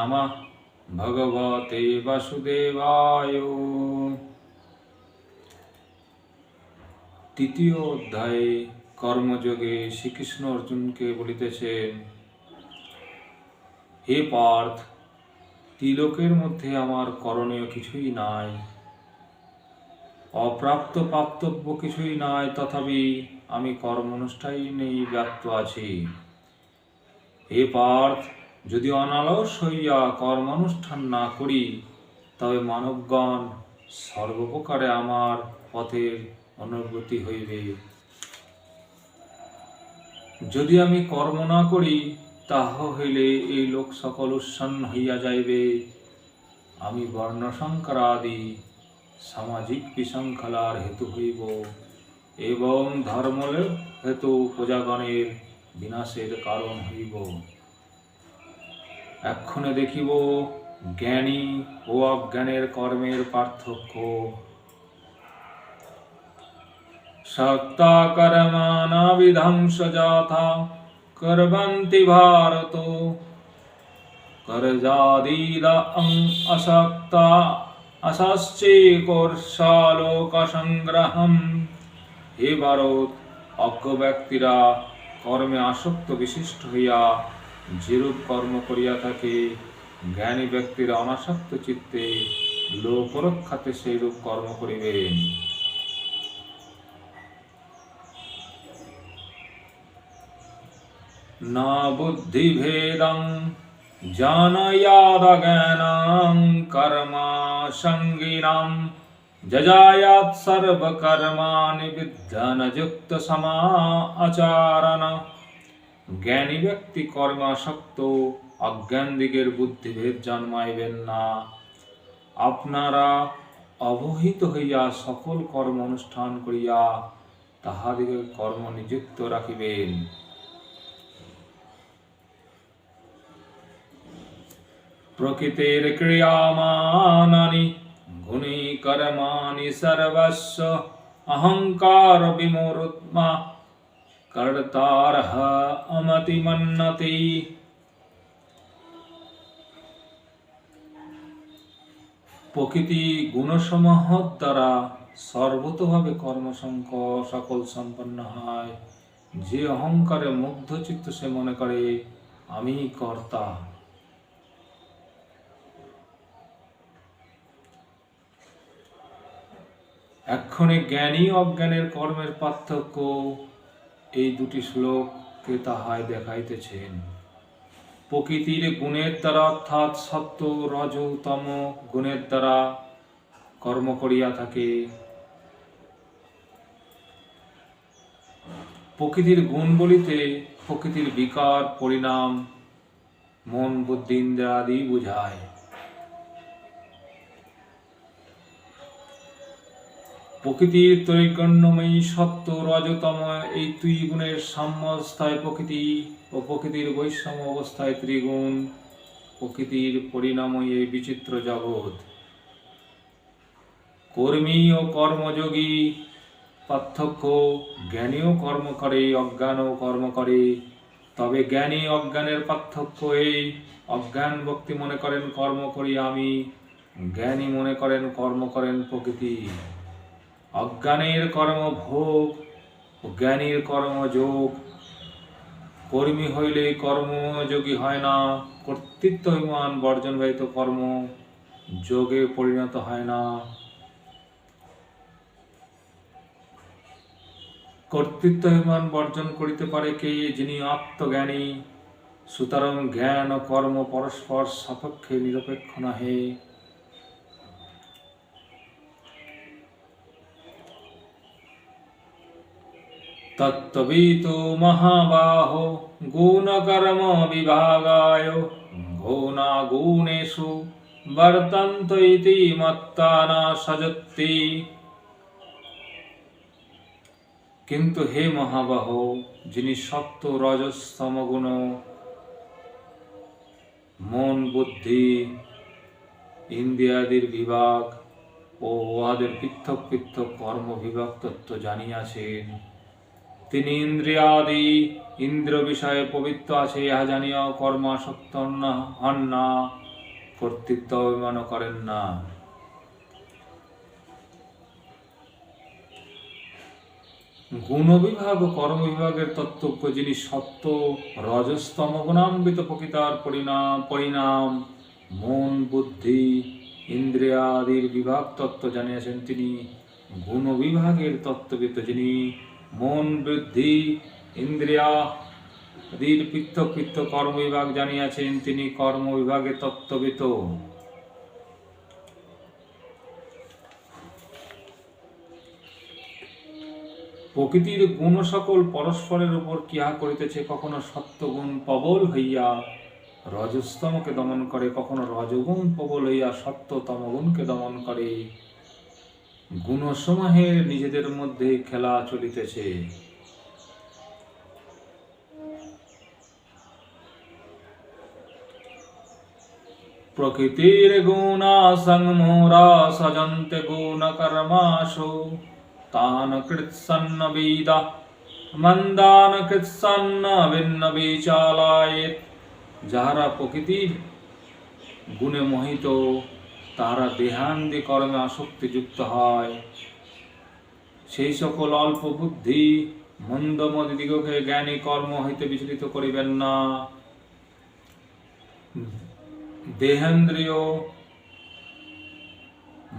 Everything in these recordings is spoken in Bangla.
নমঃ ভগবতে বাসুদেবায়। তৃতীয় অধ্যায়ে কর্মযোগে শ্রীকৃষ্ণ অর্জুনকে বলিতেছেন, হে পার্থ, তিলকের মধ্যে আমার করণীয় কিছুই নাই, অপ্রাপ্ত প্রাপ্তব্য কিছুই নাই, তথাপি আমি কর্মানুষ্ঠানেই ব্যক্ত আছি। হে পার্থ যদি অনালস হইয়া কর্মানুষ্ঠান না করি, তবে মানবগণ সর্বপ্রকারে আমার পথের অনুভূতি হইবে। যদি আমি কর্ম না করি, তাহা হইলে এই লোক সকল উৎসন্ন হইয়া যাইবে। আমি বর্ণসংকর আদি সামাজিক বিশৃঙ্খলার হেতু হইব এবং ধর্ম হেতু প্রজাগণের বিনাশের কারণ হইব। এক্ষণে দেখিব জ্ঞানী ও অজ্ঞানের কর্মের পার্থক্য। সক্তা কর্মানা বিধ্বংস যথা কুর্বন্তি ভারত। করজাদিদা অসক্তা অসশ্চে সংগ্রহম হে ভারত, অজ্ঞ ব্যক্তিরা কর্মে আসক্ত বিশিষ্ট হইয়া যেরূপ কর্ম করিয়া থাকে, জ্ঞানী ব্যক্তির অনাসক্ত চিত্তে লোকরক্ষাতে সেইরূপ কর্ম করিবেন। না বুদ্ধি বুদ্ধিভেদং, জানয়াদজ্ঞানাং কর্মা সঙ্গিনাম যজায়াৎ সর্বকর্মাণি বিদ্যানযুক্ত সমা আচারণ জ্ঞানী ব্যক্তি কর্মে আসক্ত অজ্ঞান দিগের বুদ্ধিভেদ জন্মাইবেন না। আপনারা অবহিত হইয়া সকল কর্ম অনুষ্ঠান করিয়া তাহাদিগের কর্ম নিযুক্ত রাখিবেন। প্রকৃতির ক্রিয়ামানানি, গুণী কর্মাণি সর্বস্ব, অহংকার বিমূর্ত্মা কর্তারহ অমতিমন্নতি প্রকৃতি গুণসমূহ দ্বারা সর্বতভাবে কর্মসংক সকল সম্পন্ন হয়। যে অহংকারে মুগ্ধ চিত্ত সে মনে করে, আমি কর্তা। এক্ষণে জ্ঞানী অজ্ঞানের কর্মের পার্থক্য এই দুটি শ্লোককে তাহায় দেখাইতেছেন। প্রকৃতির গুণের দ্বারা অর্থাৎ সত্য, রজ, তম গুণের দ্বারা কর্ম করিয়া থাকে। প্রকৃতির গুণ বলিতে প্রকৃতির বিকার, পরিণাম, মন, বুদ্ধি ইন্দ্রাদি বুঝায়। প্রকৃতির ত্রৈকণ্যময়ী সত্য রজতম, এই দুই গুণের সাম্য অবস্থায় প্রকৃতি ও প্রকৃতির বৈষম্য অবস্থায় ত্রিগুণ, প্রকৃতির পরিণামই এই বিচিত্র জগৎ। কর্মী ও কর্মযোগী, পার্থক্য, জ্ঞানীও কর্ম করে, অজ্ঞানও কর্ম করে। তবে জ্ঞানী অজ্ঞানের পার্থক্য এই, অজ্ঞান ব্যক্তি মনে করেন কর্ম করি আমি, জ্ঞানী মনে করেন কর্ম করেন প্রকৃতি। অজ্ঞানের কর্ম ভোগ, জ্ঞানীর কর্মযোগ কর্মী হইলে কর্মযোগী হয় না, কর্তৃত্ব অভিমান বর্জন ব্যতীত কর্ম যোগে পরিণত হয় না। কর্তৃত্ব অভিমান বর্জন করিতে পারে কে, যিনি আত্মজ্ঞানী, সুতরাং জ্ঞান ও কর্ম পরস্পর সাপেক্ষে নিরপেক্ষ নহে। তত্ত্ববিতো মহাবাহো গুণকর্ম বিভাগায় গুণাগুণেষু বর্তন্ত ইতি মত্তা না সজত্তি কিন্তু হে মহাবাহ যিনি সত্য রজস্তম গুণ মন বুদ্ধি, ইন্দ্রিয়াদির বিভাগ ও উহাদের পৃথক পৃথক কর্ম বিভাগ তত্ত্ব জানিয়াছেন। তিনি ইন্দ্রিয়াদি ইন্দ্র বিষয়ে পবিত্র আছে, ইহা জানিয়া কর্মাসক্ত না হন না কর্তৃত্ব অভিমান করেন না। গুণ বিভাগ ও কর্ম বিভাগের তত্ত্বজ্ঞ যিনি সত্য, রজস্তম গুণান্বিত প্রকৃতার পরিণাম পরিণাম, মন, বুদ্ধি, ইন্দ্রিয়াদির বিভাগ তত্ত্ব জানিয়েছেন তিনি। গুণ বিভাগের তত্ত্ববিদ যিনি মন, বৃদ্ধি, ইন্দ্রিয়া আদির পৃথক পৃথক কর্ম বিভাগ জানিয়াছেন, তিনি কর্ম বিভাগের তত্ত্ববিদ প্রকৃতির গুণ সকল পরস্পরের উপর কিয়া করিতেছে, কখনো সত্যগুণ প্রবল হইয়া রজস্তমকে দমন করে, কখনো রজগুণ প্রবল হইয়া সত্যতম গুণকে দমন করে। গুণসমূহের নিজেদের মধ্যে খেলা চলিতেছে। প্রকৃতির গুণা সংমোরা সজন্তে গুণ কর্মাশো তান কৃৎসন্ন বেদা, মন্দান কৃৎসন্ন ভিন্ন বিচালায়েত, যাহারা প্রকৃতির গুণে মোহিত তারা দেহান্দি কর্মে আসক্তিযুক্ত হয়। সেই সকল অল্প বুদ্ধি মন্দমতি দিগকে জ্ঞানী কর্ম হইতে বিচলিত করিবেন না। দেহেন্দ্রিয়,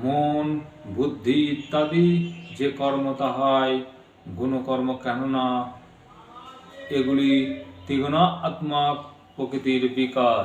মন, বুদ্ধি ইত্যাদি যে কর্ম তাহাই, গুণকর্ম কেননা, এগুলি ত্রিগুণা আত্মা প্রকৃতির বিকার।